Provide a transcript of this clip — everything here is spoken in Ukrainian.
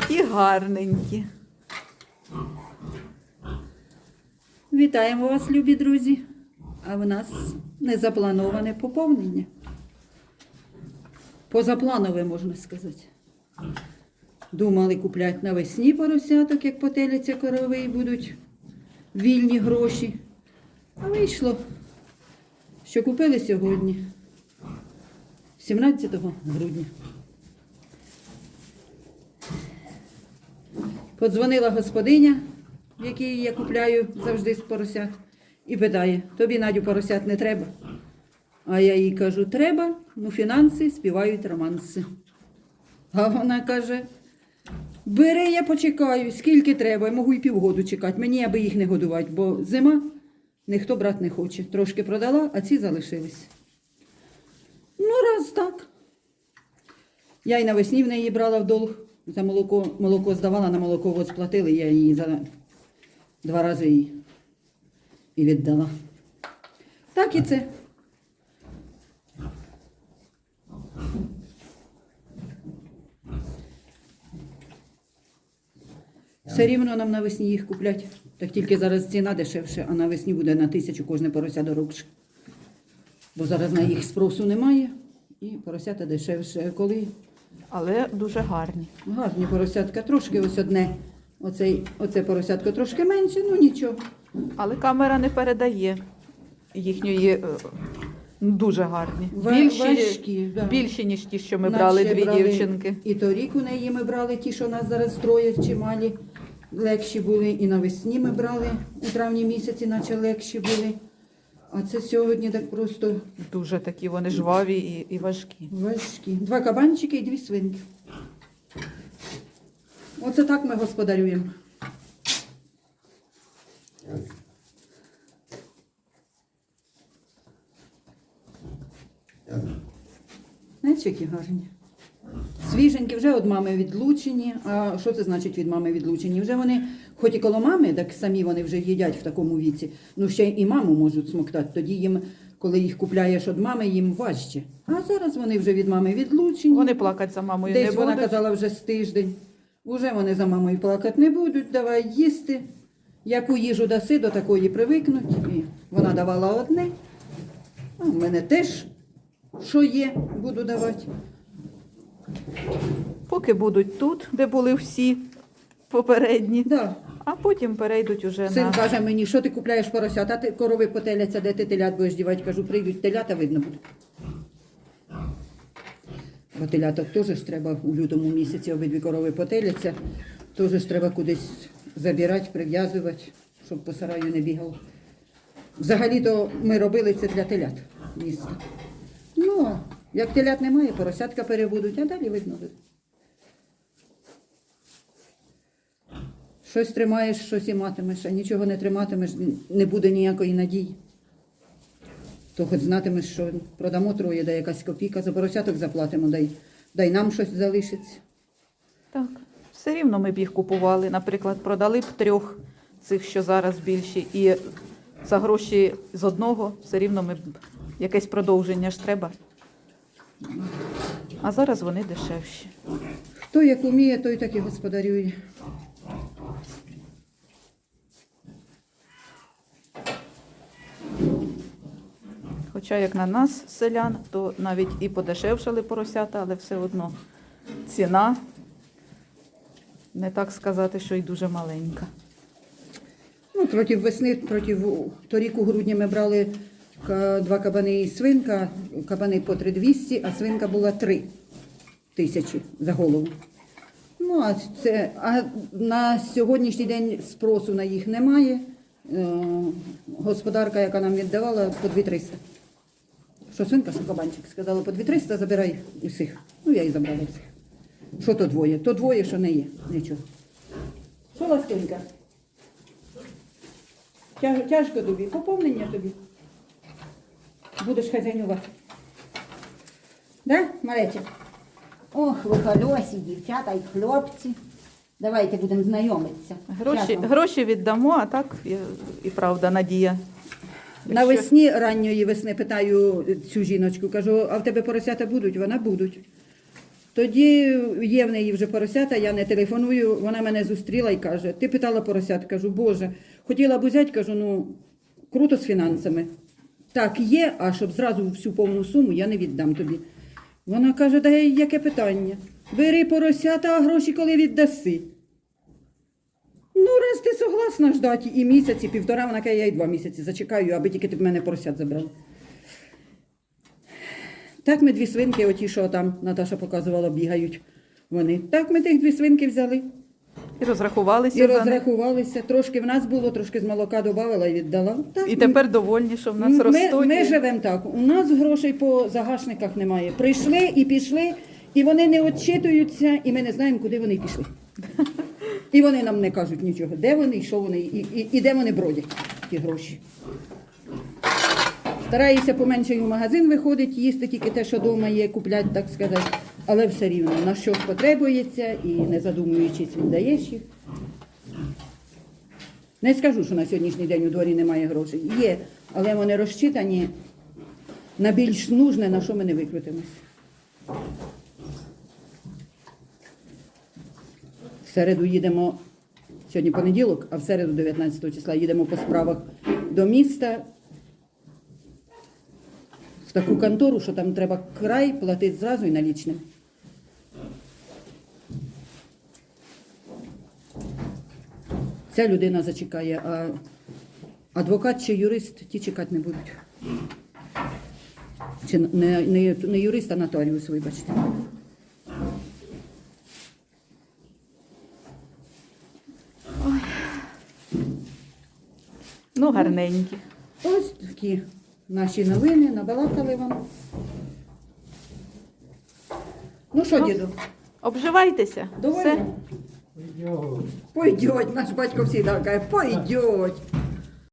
Які гарненькі. Вітаємо вас, любі друзі. А в нас незаплановане поповнення. Позапланове, можна сказати. Думали купляти навесні поросяток, як потеляться корови, і будуть вільні гроші. А вийшло, що купили сьогодні, 17 грудня. Подзвонила господиня, в якій я купляю завжди з поросят, і питає: тобі Надю поросят не треба. А я їй кажу, треба, ну фінанси співають романси. А вона каже: бери, я почекаю, скільки треба, я можу і півгоду чекати. Мені аби їх не годувати, бо зима ніхто брати не хоче. Трошки продала, а ці залишились. Ну, раз так. Я й навесні в неї брала в долг. За молоко, молоко здавала, на молоко сплатили, я її за два рази її і віддала. Так і це. Все рівно нам навесні їх куплять. Так тільки зараз ціна дешевше, а навесні буде на тисячу кожне порося дорогше. Бо зараз на їх спросу немає і поросята дешевше. Коли Але дуже гарні. Гарні поросятка, трошки ось одне. Оцей, оце поросятко трошки менше, ну нічого. Але камера не передає їхньої е, дуже гарні. Ва- Більші, важкі, да. більші, ніж ті, що ми Нас брали дві брали дівчинки. І торік у неї ми брали ті, що нас зараз троє чималі, легші були. І навесні ми брали, у травні місяці, наче легші були. А це сьогодні так просто Дуже такі вони жваві і, і важкі. важкі. Два кабанчики і дві свинки. Оце так ми господарюємо. Знаєте, які гарні. Свіженькі вже від мами відлучені. А що це значить від мами відлучені? Вже вони, хоч і коло мами, так самі вони вже їдять в такому віці, ну ще і маму можуть смоктати. Тоді їм, коли їх купляєш від мами, їм важче. А зараз вони вже від мами відлучені. Вони плакати за мамою Десь не вона казала вже з тиждень. Уже вони за мамою плакати не будуть, давай їсти. Яку їжу даси, до такої привикнуть. І вона давала одне. А в мене теж, що є, буду давати. Поки будуть тут, де були всі попередні, Да. а потім перейдуть уже Син на. каже мені, що ти купляєш поросят, а ти корови потеляться, де ти телят будеш дівати. Кажу, прийдуть телята, видно буде. Бо теляток теж ж треба у лютому місяці обидві корови потеляться. Теж ж треба кудись забирати, прив'язувати, щоб по сараю не бігав. Взагалі-то ми робили це для телят місто. Ну, а як телят немає, поросятка перебудуть, а далі видно буде. Щось тримаєш, щось і матимеш, а нічого не триматимеш, не буде ніякої надії. То хоч знатимеш, що продамо троє, да якась копійка, за поросяток заплатимо, дай, дай нам щось залишиться. Так. Все рівно ми б їх купували. Наприклад, продали б трьох цих, що зараз більші, і за гроші з одного все рівно ми б якесь продовження ж треба. А зараз вони дешевші. Хто як уміє, той так і господарює. Хоча як на нас, селян, то навіть і подешевшали поросята, але все одно ціна, не так сказати, що й дуже маленька. Ну, проти весни, проти торік у грудні ми брали два кабани і свинка, кабани по 3200, а свинка була 3 тисячі за голову. Ну, а, це, а на сьогоднішній день спросу на їх немає. Е, господарка, яка нам віддавала, по 2300. Що свинка, що кабанчик, сказала, по 2300 забирай усіх. Ну, я і забрала всіх. Що то двоє? То двоє, що не є. Нічого. Що ласкенька? Тяж- Тяжко тобі, поповнення тобі. Будеш хазяйнувати. Да, Мареча? Ох, ви хальосі, дівчата і хлопці. Давайте будемо знайомитися. Гроші, гроші віддамо, а так і, і правда, надія. Навесні ранньої весни питаю цю жіночку, кажу, а в тебе поросята будуть? Вона будуть. Тоді є в неї вже поросята, я не телефоную, вона мене зустріла і каже: Ти питала поросят? Кажу, Боже, хотіла б взяти, кажу, ну круто з фінансами. Так, є, а щоб зразу всю повну суму я не віддам тобі. Вона каже, да яке питання? Бери поросята, а гроші коли віддаси. Ну, раз ти согласна ждати і місяць, і півтора, вона каже, я і два місяці зачекаю, аби тільки ти в мене поросят забрала. Так ми дві свинки, оті, що там Наташа показувала, бігають вони. Так ми тих дві свинки взяли І розрахувалися і за них. розрахувалися. Трошки в нас було, трошки з молока додавала і віддала. Так, І тепер довольні, що в нас ми, ростуть. ми живемо так. У нас грошей по загашниках немає. Прийшли і пішли, і вони не відчитуються, і ми не знаємо, куди вони пішли. І вони нам не кажуть нічого, де вони, і що вони, і, і, і де вони бродять, ті гроші. Стараюся поменше в магазин виходить, їсти тільки те, що вдома є, купляти, так сказати. Але все рівно на щось потребується і не задумуючись, віддаєш їх. Не скажу, що на сьогоднішній день у дворі немає грошей. Є, але вони розчитані на більш нужне, на що ми не викрутимось. В середу їдемо, сьогодні понеділок, а в середу, 19 числа, їдемо по справах до міста. В таку контору, що там треба край платити зразу і налічним. Ця людина зачекає, а адвокат чи юрист ті чекати не будуть. Чи не, не, не юрист, а нотаріус, вибачте. Ну, гарненькі. Ось такі наші новини, набалакали вам. Ну що, Ну, діду, Обживайтеся. Все. Пойдеть, наш батько завжди каже, пойдеть.